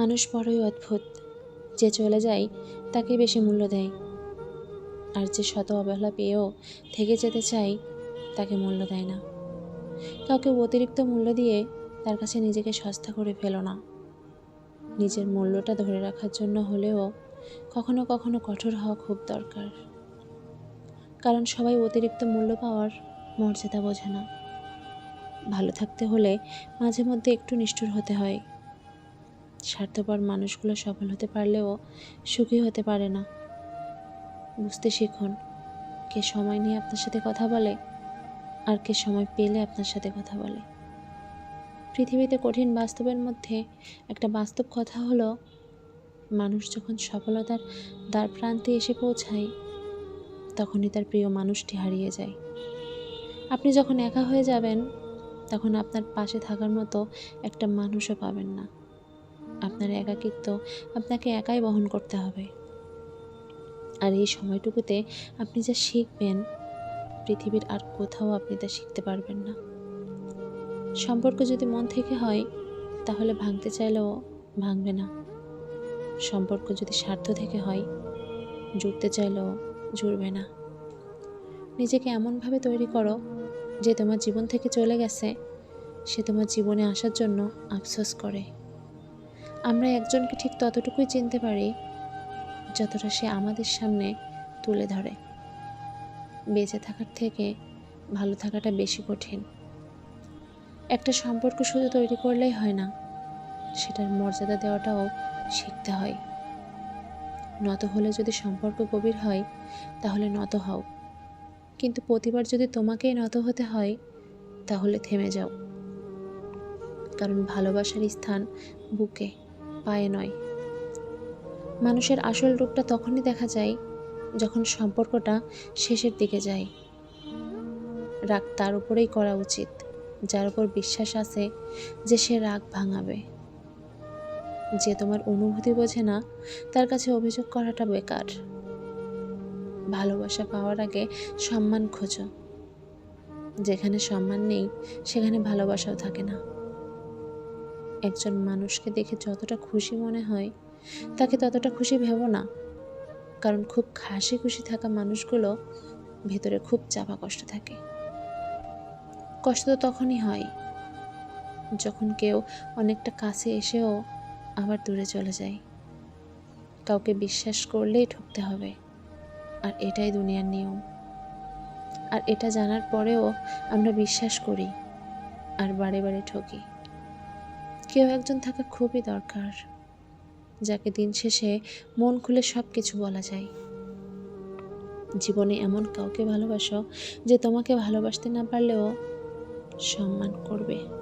মানুষ বড়ই অদ্ভুত। যে চলে যায় তাকে বেশি মূল্য দেয়। আর যে শত অবহেলা পেয়েও থেকে যেতে চায়, তাকে মূল্য দেয় না। কাউকে অতিরিক্ত মূল্য দিয়ে তার কাছে নিজেকে সস্তা করে ফেলো না। নিজের মূল্যটা ধরে রাখার জন্য হলেও কখনো কখনো কঠোর হওয়া খুব দরকার। কারণ সবাই অতিরিক্ত মূল্য পাওয়ার মর্যাদা বোঝে না। ভালো থাকতে হলে মাঝে মধ্যে একটু নিষ্ঠুর হতে হয়। স্বার্থপর মানুষগুলো সফল হতে পারলেও সুখী হতে পারে না। বুঝতে শিখুন, কে সময় নিয়ে আপনার সাথে কথা বলে আর কে সময় পেলে আপনার সাথে কথা বলে। পৃথিবীতে কঠিন বাস্তবের মধ্যে একটা বাস্তব কথা হলো, মানুষ যখন সফলতার দ্বার প্রান্তে এসে পৌঁছায়, তখনই তার প্রিয় মানুষটি হারিয়ে যায়। আপনি যখন একা হয়ে যাবেন, তখন আপনার পাশে থাকার মতো একটা মানুষও পাবেন না। আপনার একাকিত্ব আপনাকে একাই বহন করতে হবে। আর এই সময়টুকুতে আপনি যা শিখবেন, পৃথিবীর আর কোথাও আপনি তা শিখতে পারবেন না। সম্পর্ক যদি মন থেকে হয়, তাহলে ভাঙতে চাইলেও ভাঙবে না। সম্পর্ক যদি স্বার্থ থেকে হয়, জুড়তে চাইলেও জুড়বে না। নিজেকে এমনভাবে তৈরি করো যে তোমার জীবন থেকে চলে গেছে, সে তোমার জীবনে আসার জন্য আফসোস করে। আমরা একজনকে ঠিক ততটুকুই চিনতে পারি, যতটা সে আমাদের সামনে তুলে ধরে। বেঁচে থাকার থেকে ভালো থাকাটা বেশি কঠিন। একটা সম্পর্ক শুধু তৈরি করলেই হয় না, সেটার মর্যাদা দেওয়াটাও শিখতে হয়। নত হলে যদি সম্পর্ক গভীর হয়, তাহলে নত হও। কিন্তু প্রতিবার যদি তোমাকেই নত হতে হয়, তাহলে থেমে যাও। কারণ ভালোবাসার স্থান বুকে। পায়ে নয়। মানুষের আসল রূপটা তখনই দেখা যায় যখন সম্পর্কটা শেষের দিকে যায়। রাগ তার উপরেই করা উচিত, যার উপর বিশ্বাস আছে যে সে রাগ ভাঙাবে। যে তোমার অনুভূতি বোঝে না, তার কাছে অভিযোগ করাটা বেকার। ভালোবাসা পাওয়ার আগে সম্মান খোঁজো। যেখানে সম্মান নেই, সেখানে ভালোবাসাও থাকে না। একজন মানুষকে দেখে যতটা খুশি মনে হয়, তাকে ততটা খুশি ভেবো না। কারণ খুব হাসি খুশি থাকা মানুষগুলো ভেতরে খুব চাপা কষ্ট থাকে। কষ্ট তো তখনই হয় যখন কেউ অনেকটা কাছে এসেও আবার দূরে চলে যায়। কাউকে বিশ্বাস করলেই ঠকতে হবে। আর এটাই দুনিয়ার নিয়ম। আর এটা জানার পরেও আমরা বিশ্বাস করি আর বারে বারে ঠকি। কেউ একজন থাকা খুবই দরকার, যাকে দিন শেষে মন খুলে সব কিছু বলা যায়। জীবনে এমন কাউকে ভালোবাসো যে তোমাকে ভালোবাসতে না পারলেও সম্মান করবে।